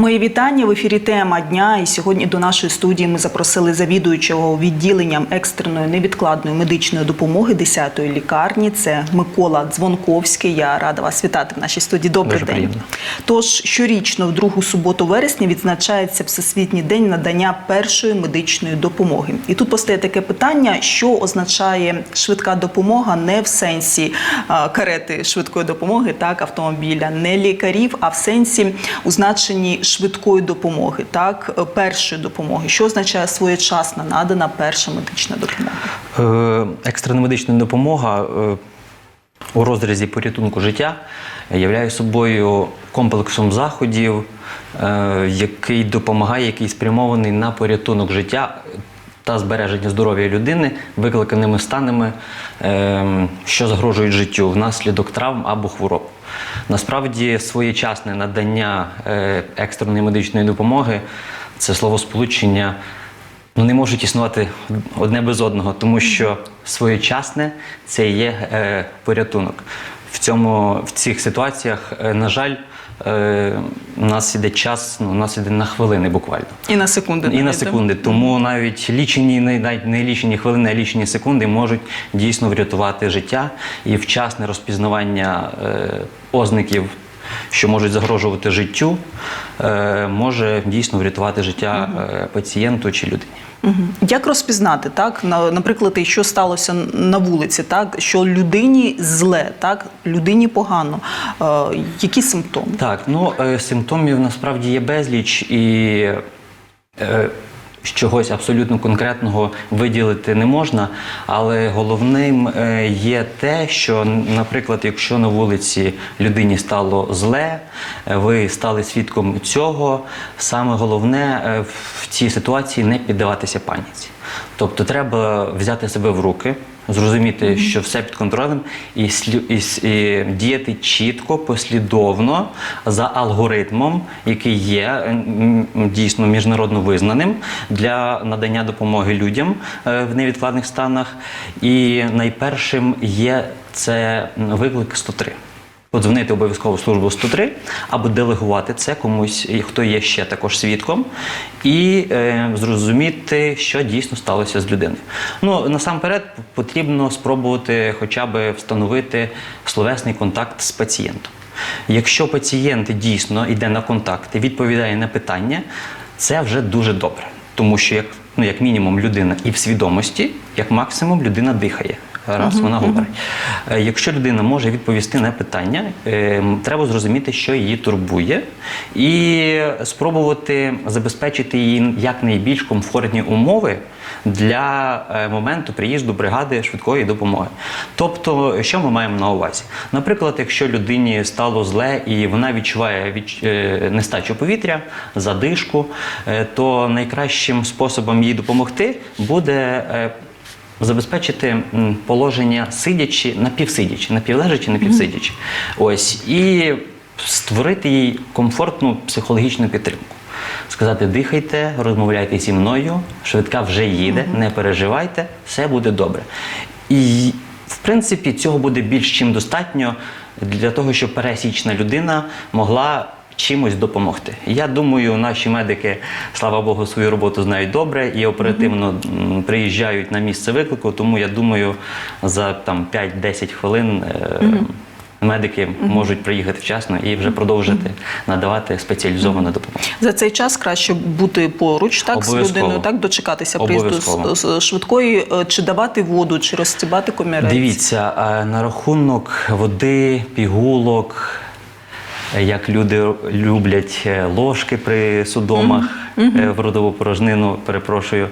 Мої вітання в ефірі тема дня. І сьогодні до нашої студії ми запросили завідуючого відділенням екстреної невідкладної медичної допомоги 10-ї лікарні. Це Микола Дзвонковський. Я рада вас вітати в нашій студії. Добрий Дуже день. приємно. Тож щорічно, в другу суботу вересня, відзначається Всесвітній день надання першої медичної допомоги. І тут постає таке питання, що означає швидка допомога не в сенсі а, карети швидкої допомоги, так автомобіля, не лікарів, а в сенсі у значенні швидкої допомоги, так е, першої допомоги. Що означає своєчасна надана перша медична допомога? Е, Екстрена медична допомога е, у розрізі порятунку життя являє собою комплексом заходів, який допомагає, який спрямований на порятунок життя та збереження здоров'я людини викликаними станами, що загрожують життю внаслідок травм або хвороб. Насправді, своєчасне надання е, екстреної медичної допомоги це словосполучення ну, не можуть існувати одне без одного, тому що своєчасне це є е, порятунок. В, цьому, в цих ситуаціях, е, на жаль, у нас іде час, ну, у нас іде на хвилини буквально. І на секунди. І на навіть, да? секунди. Тому навіть лічені, не- навіть не лічені хвилини, а лічені секунди можуть дійсно врятувати життя і вчасне розпізнавання е, озників, що можуть загрожувати життю, е, може дійсно врятувати життя е, пацієнту чи людині. Мгм. Як розпізнати, так наприклад, що сталося на вулиці, так що людині зле, так людині погано. Е, які симптоми? Так, ну е, симптомів насправді є безліч і е, чогось абсолютно конкретного виділити не можна, але головним е, є те, що, наприклад, якщо на вулиці людині стало зле, е, ви стали свідком цього, саме головне е, в цій ситуації не піддаватися паніці. Тобто треба взяти себе в руки, зрозуміти, що все під контролем, і, і, і діяти чітко, послідовно за алгоритмом, який є м, дійсно міжнародно визнаним для надання допомоги людям е, в невідкладних станах. І найпершим є це виклик 103. Подзвонити обов'язково в службу 103 або делегувати це комусь, хто є ще також свідком, і е, зрозуміти, що дійсно сталося з людиною. Ну насамперед потрібно спробувати хоча б встановити словесний контакт з пацієнтом. Якщо пацієнт дійсно йде на контакт і відповідає на питання, це вже дуже добре, тому що як, ну, як мінімум людина і в свідомості, як максимум людина дихає. Раз вона говорить. Е, Якщо людина може відповісти на питання, е, треба зрозуміти, що її турбує, і спробувати забезпечити їй якнайбільш комфортні умови для е, моменту приїзду бригади швидкої допомоги. Тобто, що ми маємо на увазі? Наприклад, якщо людині стало зле і вона відчуває відч- нестачу повітря, задишку, то найкращим способом їй допомогти буде. Забезпечити положення сидячи, напівсидячи, напівлежачи, напівсидячи. Ось і створити їй комфортну психологічну підтримку. Сказати, дихайте, розмовляйте зі мною, швидка вже їде, не переживайте, все буде добре. І в принципі цього буде більш чим достатньо для того, щоб пересічна людина могла чимось допомогти. Я думаю, наші медики, слава Богу, свою роботу знають добре і оперативно приїжджають на місце виклику. Тому я думаю, за там 5-10 хвилин. е, Медики можуть приїхати вчасно і вже продовжити надавати спеціалізовану допомогу. За цей час краще бути поруч, так з людиною, так дочекатися приїзду швидкої, е, чи давати воду, чи розстібати комірець. Дивіться, е, на рахунок води, пігулок, як люди люблять е, ложки при судомах е, в родову порожнину, перепрошую,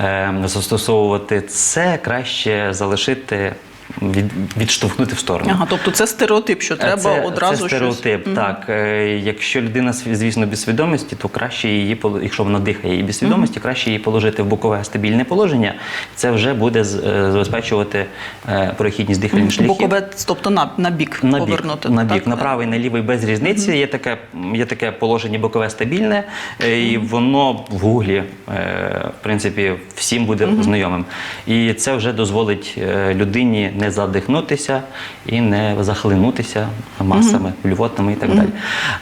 е, застосовувати, це краще залишити, від, відштовхнути в сторону. Ага, тобто це стереотип, що треба це, одразу це стереотип. щось. Так, Е, якщо людина звісно без свідомості, то краще її якщо вона дихає і без свідомості, краще її положити в бокове стабільне положення. Це вже буде е, забезпечувати е, прохідність дихальних шляхів. Бокове, тобто на, на бік На бік, повернути. на так? бік, на правий, на лівий без різниці. Є таке, є таке положення бокове стабільне, е, і воно в гуглі, е, в принципі, всім буде знайомим. І це вже дозволить е, людині не задихнутися і не захлинутися масами, блювотними і так далі.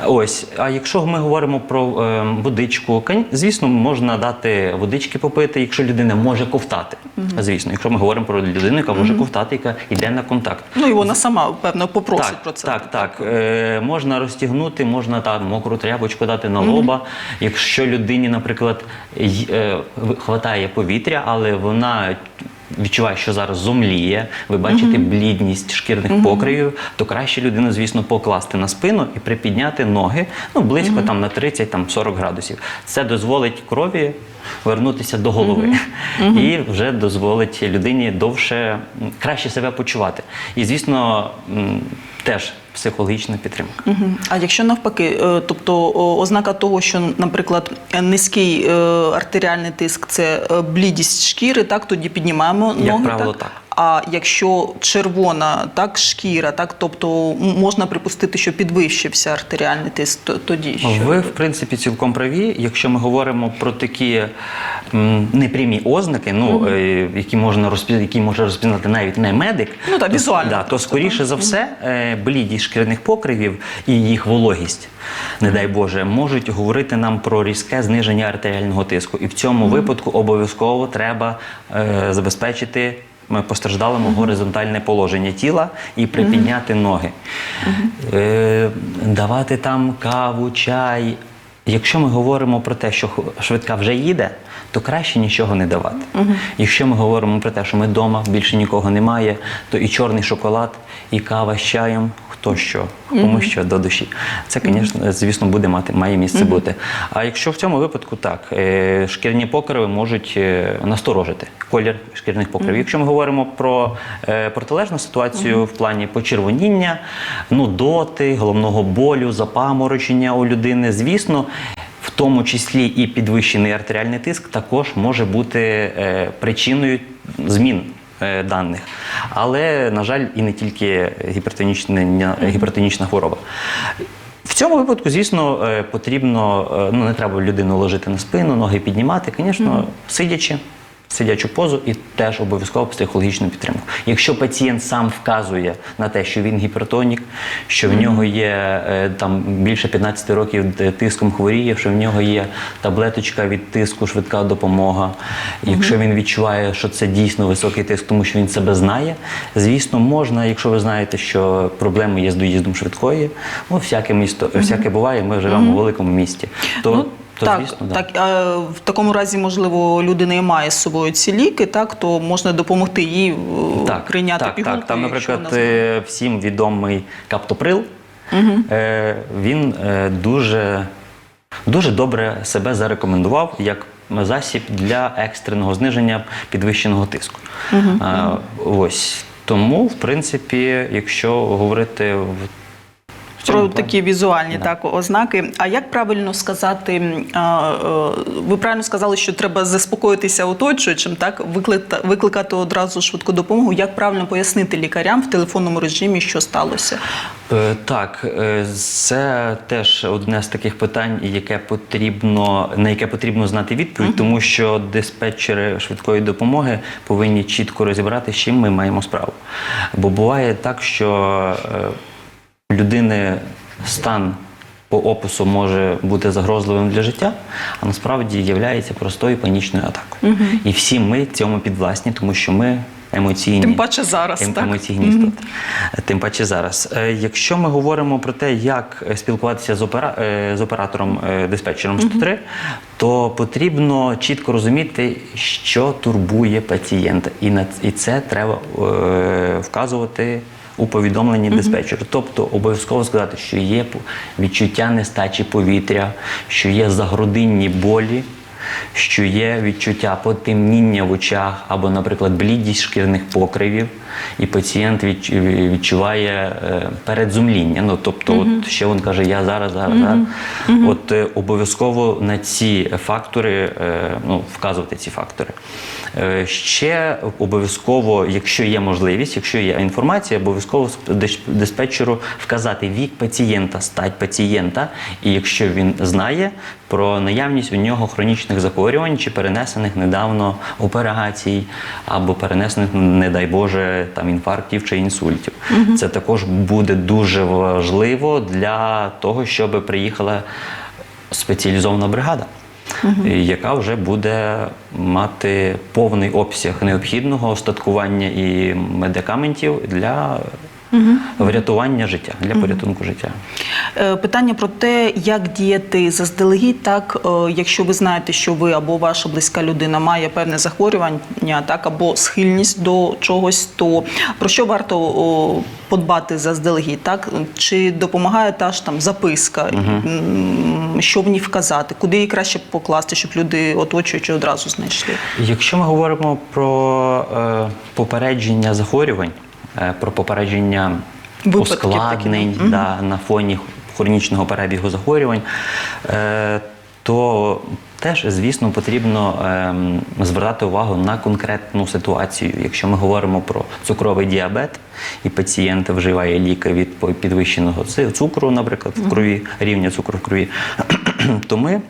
Ось, а якщо ми говоримо про е, водичку, звісно, можна дати водички попити, якщо людина може ковтати. Звісно, якщо ми говоримо про людину, яка може ковтати, яка йде на контакт. Ну і вона сама, певно, попросить Так, про це. так, так. Е, можна розтягнути, можна там мокру тряпочку дати на лоба. Якщо людині, наприклад, й- е, хватає повітря, але вона відчуває, що зараз зомліє, ви бачите блідність шкірних покривів, то краще людину, звісно, покласти на спину і припідняти ноги ну, близько там, на 30-40 градусів. Це дозволить крові вернутися до голови. І вже дозволить людині довше краще себе почувати. І, звісно, теж психологічна підтримка. Угу. А якщо навпаки, е, тобто ознака того, що, наприклад, низький е, артеріальний тиск це е, блідість шкіри, так тоді піднімаємо Як ноги. правило, так? так. А якщо червона, так шкіра, так тобто можна припустити, що підвищився артеріальний тиск, то тоді що? Ви, в принципі, цілком праві. Якщо ми говоримо про такі м, непрямі ознаки, ну, е, які, можна розпі... які може розпізнати навіть не медик, Ну, так, то, візуально да, то просто, скоріше за все е, блідість шкірних покривів і їх вологість, не дай Боже, можуть говорити нам про різке зниження артеріального тиску. І в цьому випадку обов'язково треба е, забезпечити постраждалому горизонтальне положення тіла і припідняти ноги. Е, давати там каву, чай. Якщо ми говоримо про те, що швидка вже їде, то краще нічого не давати. Якщо ми говоримо про те, що ми вдома, більше нікого немає, то і чорний шоколад, і кава з чаєм, хто що, кому що до душі. Це, звісно, звісно, буде мати, має місце бути. А якщо в цьому випадку так, е, шкірні покриви можуть е, насторожити колір шкірних покривів. Якщо ми говоримо про е, протилежну ситуацію в плані почервоніння, нудоти, головного болю, запаморочення у людини, звісно. Тому числі і підвищений артеріальний тиск також може бути е, причиною змін е, даних. Але, на жаль, і не тільки гіпертонічна, гіпертонічна хвороба. В цьому випадку, звісно, е, потрібно, ну не треба людину ложити на спину, ноги піднімати, звісно, сидячи. Сидячу позу і теж обов'язково психологічну підтримку. Якщо пацієнт сам вказує на те, що він гіпертонік, що в нього є е, там більше 15 років тиском хворіє, що в нього є таблеточка від тиску, швидка допомога. Якщо він відчуває, що це дійсно високий тиск, тому що він себе знає, звісно, можна, якщо ви знаєте, що проблеми є з доїздом швидкої, ну всяке місто, всяке буває. Ми живемо в великому місті. То, Ну, то так, звісно, да. так а в такому разі, можливо, людина і має з собою ці ліки, так то можна допомогти їй е, прийняти так, пігулки. Так, там, наприклад, е, всім відомий каптоприл. Е, Він е, дуже, дуже добре себе зарекомендував як засіб для екстреного зниження підвищеного тиску. Е, Ось. Тому, в принципі, якщо говорити в Про такі візуальні Да. так ознаки. А як правильно сказати? е, Ви правильно сказали, що треба заспокоїтися оточуючим, так викликати, викликати одразу швидку допомогу. Як правильно пояснити лікарям в телефонному режимі, що сталося? Е, Так, е, це теж одне з таких питань, яке потрібно, на яке потрібно знати відповідь, тому що диспетчери швидкої допомоги повинні чітко розібрати, з чим ми маємо справу. Бо буває так, що людини стан по опису може бути загрозливим для життя, а насправді є простою панічною атакою. І всі ми цьому підвласні, тому що ми емоційні. Тим паче зараз, Ем- так? емоційні істоти. Тим паче зараз. Е, Якщо ми говоримо про те, як е, спілкуватися з, опера... е, з оператором диспетчером 103, то потрібно чітко розуміти, що турбує пацієнта. І на і це треба е, вказувати. У повідомленні диспетчеру, тобто обов'язково сказати, що є відчуття нестачі повітря, що є загрудинні болі, що є відчуття потемніння в очах або, наприклад, блідість шкірних покривів, і пацієнт відчуває е, передзумління. Ну, тобто, от ще він каже, я зараз, зараз, зараз. От е, обов'язково на ці фактори е, ну, вказувати ці фактори. Е, Ще обов'язково, якщо є можливість, якщо є інформація, обов'язково диспетчеру вказати вік пацієнта, стать пацієнта, і якщо він знає, про наявність у нього хронічних захворювань чи перенесених недавно операцій, або перенесених, не дай Боже, там інфарктів чи інсультів. Це також буде дуже важливо для того, щоб приїхала спеціалізована бригада. і Яка вже буде мати повний обсяг необхідного остаткування і медикаментів для врятування життя, для порятунку життя. Е, Питання про те, як діяти заздалегідь, так е, якщо ви знаєте, що ви або ваша близька людина має певне захворювання, так або схильність до чогось, то про що варто подбати заздалегідь? Так чи допомагає та ж там записка, М, що в ній вказати, куди її краще покласти, щоб люди оточуючи одразу знайшли? Якщо ми говоримо про е, попередження захворювань, про попередження Випадків ускладнень таких, да, на фоні хронічного перебігу захворювань, е, то теж, звісно, потрібно ем, звертати увагу на конкретну ситуацію. Якщо ми говоримо про цукровий діабет, і пацієнт вживає ліки від підвищеного цукру, наприклад, в крові, рівня цукру в крові, то ми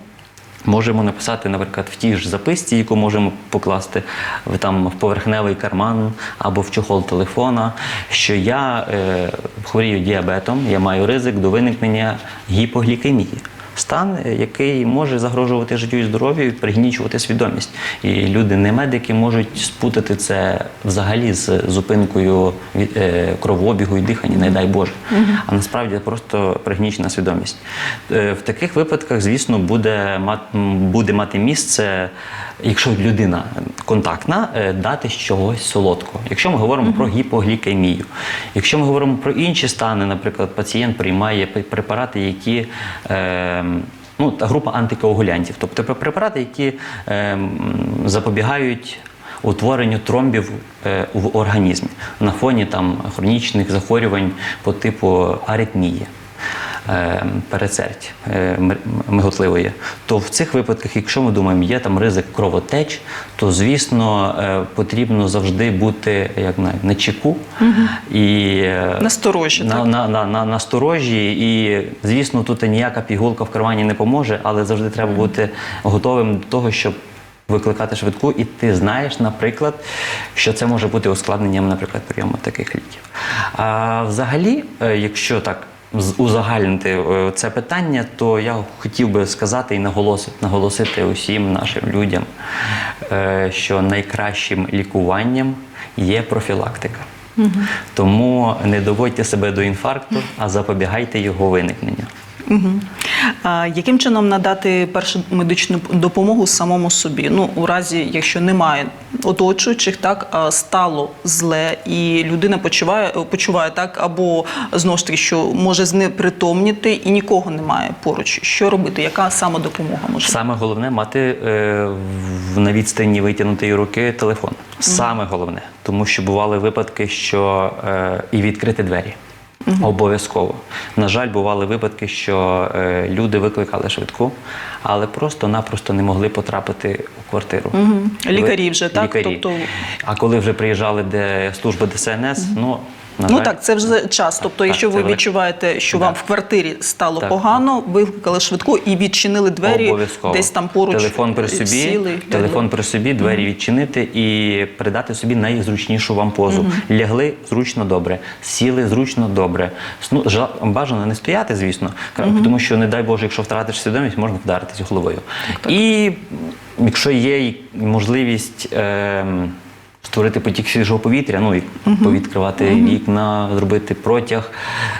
Можемо написати, наприклад, в тій ж записці, яку можемо покласти в там в поверхневий карман або в чохол телефона, що я е, хворію діабетом, я маю ризик до виникнення гіпоглікемії. Стан, е, який може загрожувати життю і здоров'ю і пригнічувати свідомість. І люди, не медики, можуть спутати це взагалі з зупинкою е, кровообігу і дихання, не дай Боже. А насправді просто пригнічена свідомість. Е, В таких випадках, звісно, буде мати місце, якщо людина контактна, е, дати чогось солодкого. Якщо ми говоримо про гіпоглікемію, якщо ми говоримо про інші стани, наприклад, пацієнт приймає препарати, які е, ну, та група антикоагулянтів, тобто препарати, які е, запобігають утворенню тромбів е, в організмі на фоні там хронічних захворювань по типу аритмії. Е, Перецерть е, миготливої, то в цих випадках, якщо ми думаємо, є там ризик кровотеч, то звісно е, потрібно завжди бути як на, на чеку і Насторожі, на, на, на, на, насторожі. І звісно, тут ніяка пігулка в кармані не поможе, але завжди треба бути готовим до того, щоб викликати швидку, і ти знаєш, наприклад, що це може бути ускладненням, наприклад, прийому таких ліків. А взагалі, якщо так узагальнити е, це питання, то я хотів би сказати і наголосити, наголосити усім нашим людям, е, що найкращим лікуванням є профілактика. Тому не доводьте себе до інфаркту, а запобігайте його виникненню. А яким чином надати першу медичну допомогу самому собі? Ну, у разі, якщо немає оточуючих, так стало зле, і людина почуває, почуває так, або знову ж таки, що може знепритомніти і нікого немає поруч. Що робити? Яка саме допомога може? Саме головне мати е, на відстані витягнутої руки телефон. Саме головне, тому що бували випадки, що е, і відкрити двері. Обов'язково. На жаль, бували випадки, що е, люди викликали швидку, але просто-напросто не могли потрапити у квартиру. Угу. Лікарі вже, так? Лікарі. Тобто- А коли вже приїжджали де служба ДСНС, ну на Ну жаль, так, це вже час. Тобто, так, якщо ви відчуваєте, що Да. вам в квартирі стало Так. погано, викликали швидку і відчинили двері десь там поруч. Телефон при собі, сіли, телефон при собі, двері відчинити і придати собі найзручнішу вам позу. Лягли зручно добре, сіли зручно добре. Сну жа- бажано не стояти, звісно, тому що, не дай Боже, якщо втратиш свідомість, можна вдаритися головою. І якщо є можливість. ем, Створити потік свіжого повітря, ну і повідкривати вікна, зробити протяг.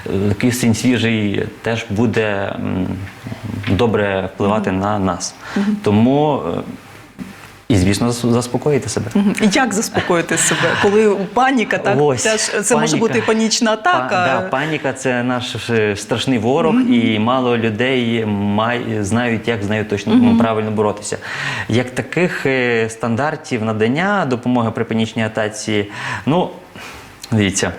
Е, Кисень свіжий теж буде добре впливати на нас. Тому е, і, звісно, зас- заспокоїти себе. Як заспокоїти себе, коли паніка, так Ось, це, ж- це може бути панічна атака. Па- да, паніка це наш е, страшний ворог, і мало людей май, знають, як з нею точно ну, правильно боротися. Як таких е, стандартів надання допомоги при панічній атаці, ну дивіться.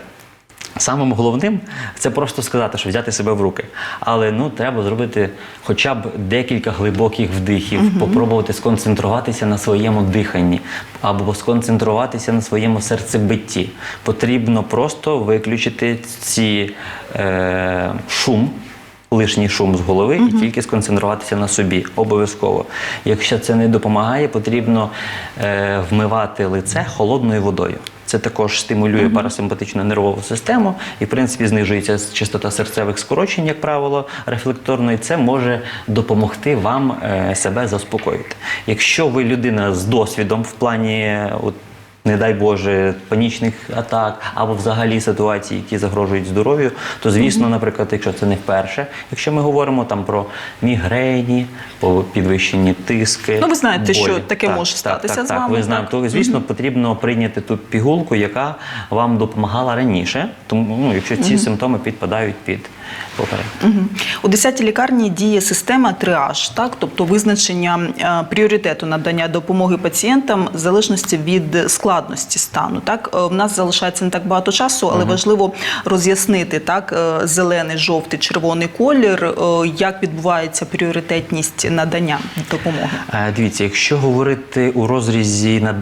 Самим головним це просто сказати, що взяти себе в руки. Але ну треба зробити хоча б декілька глибоких вдихів, попробувати сконцентруватися на своєму диханні або сконцентруватися на своєму серцебитті. Потрібно просто виключити ці е, шум лишній шум з голови і тільки сконцентруватися на собі обов'язково. Якщо це не допомагає, потрібно е, вмивати лице холодною водою. Це також стимулює парасимпатичну нервову систему і, в принципі, знижується частота серцевих скорочень, як правило, рефлекторно, і це може допомогти вам е, себе заспокоїти. Якщо ви людина з досвідом в плані е, от, не дай Боже, панічних атак або взагалі ситуацій, які загрожують здоров'ю, то звісно, наприклад, якщо це не вперше, якщо ми говоримо там про мігрені, по підвищенні тиски, Ну, ви знаєте, що болі. таке може статися так, з так, Ви знаєте, так? то звісно потрібно прийняти ту пігулку, яка вам допомагала раніше, тому ну, якщо ці симптоми підпадають під попередні. Мгм. У 10-й лікарні діє система триаж, так тобто визначення е, пріоритету надання допомоги пацієнтам в залежності від складності стану. Так Е, в нас залишається не так багато часу, але важливо роз'яснити так е, зелений, жовтий, червоний колір, е, як відбувається пріоритетність надання допомоги. Дивіться, якщо говорити у розрізі над,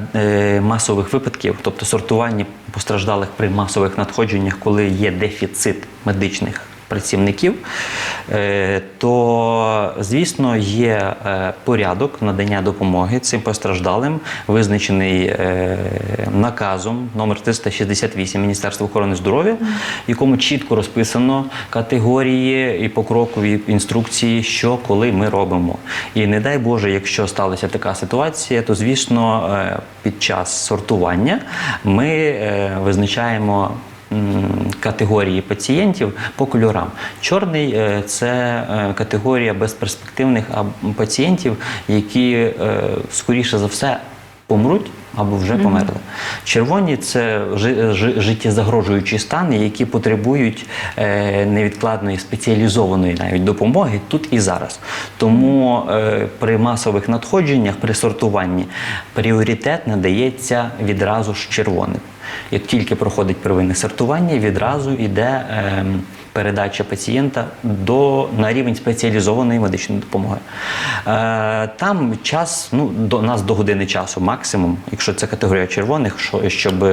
масових випадків, тобто сортування постраждалих при масових надходженнях, коли є дефіцит медичних працівників, е, то звісно є е, порядок надання допомоги цим постраждалим, визначений е, наказом номер 368 Міністерства охорони здоров'я, якому чітко розписано категорії і покрокові інструкції, що коли ми робимо. І не дай Боже, якщо сталася така ситуація, то звісно під час сортування ми визначаємо. Категорії пацієнтів по кольорам. Чорний е, це е, категорія безперспективних пацієнтів, які е, скоріше за все помруть або вже померли. Червоні це жи- жи- життєзагрожуючі стани, які потребують е, невідкладної спеціалізованої навіть допомоги тут і зараз. Тому е, при масових надходженнях, при сортуванні пріоритет надається відразу ж червоним. Як тільки проходить первинне сортування, відразу йде ем, передача пацієнта до, на рівень спеціалізованої медичної допомоги. Е, там час ну, до нас до години часу максимум, якщо це категорія червоних, що, щоб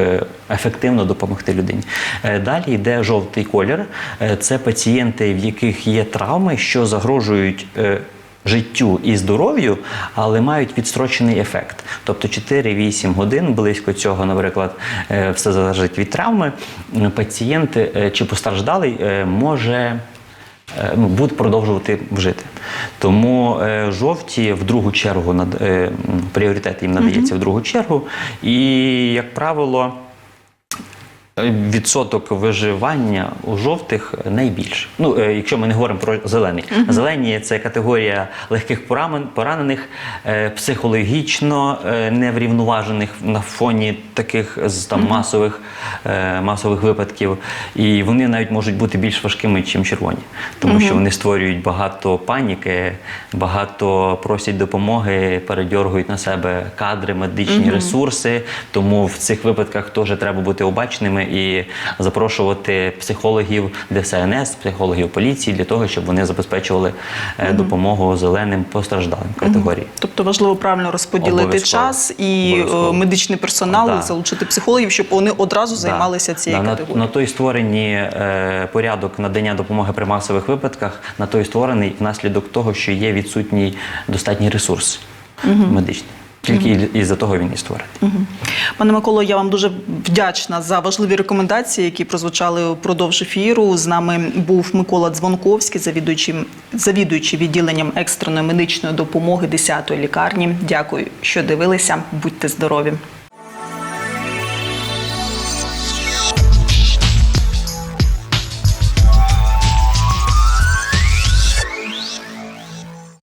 ефективно допомогти людині. Е, далі йде жовтий колір. Е, це пацієнти, в яких є травми, що загрожують. е, життю і здоров'ю, але мають відстрочений ефект. Тобто 4-8 годин близько цього, наприклад, е, все залежить від травми. Пацієнт е, чи постраждалий е, може ну, буде продовжувати жити. Тому е, жовті в другу чергу над, е, пріоритет їм надається в другу чергу. І, як правило, відсоток виживання у жовтих найбільший. Ну, е, якщо ми не говоримо про зелений. Зелені це категорія легких поранених, е, психологічно е, неврівноважених на фоні таких там масових, е, масових випадків. І вони навіть можуть бути більш важкими, ніж червоні, тому що вони створюють багато паніки, багато просять допомоги, передьоргують на себе кадри, медичні ресурси. Тому в цих випадках теж треба бути обачними і запрошувати психологів ДСНС, психологів поліції для того, щоб вони забезпечували е, допомогу зеленим постраждалим категорії. Тобто важливо правильно розподілити Обов'язково. час і е, Обов'язково. медичний персонал, Да. залучити психологів, щоб вони одразу займалися Да. цією Да, категорією. На, на той створені е, порядок надання допомоги при масових випадках, на той створений внаслідок того, що є відсутній достатній ресурс медичний. Тільки і- із-за того він і створений. Пане Миколо, я вам дуже вдячна за важливі рекомендації, які прозвучали впродовж ефіру. З нами був Микола Дзвонковський, завідуючий, завідуючий відділенням екстреної медичної допомоги 10-ї лікарні. Дякую, що дивилися. Будьте здорові.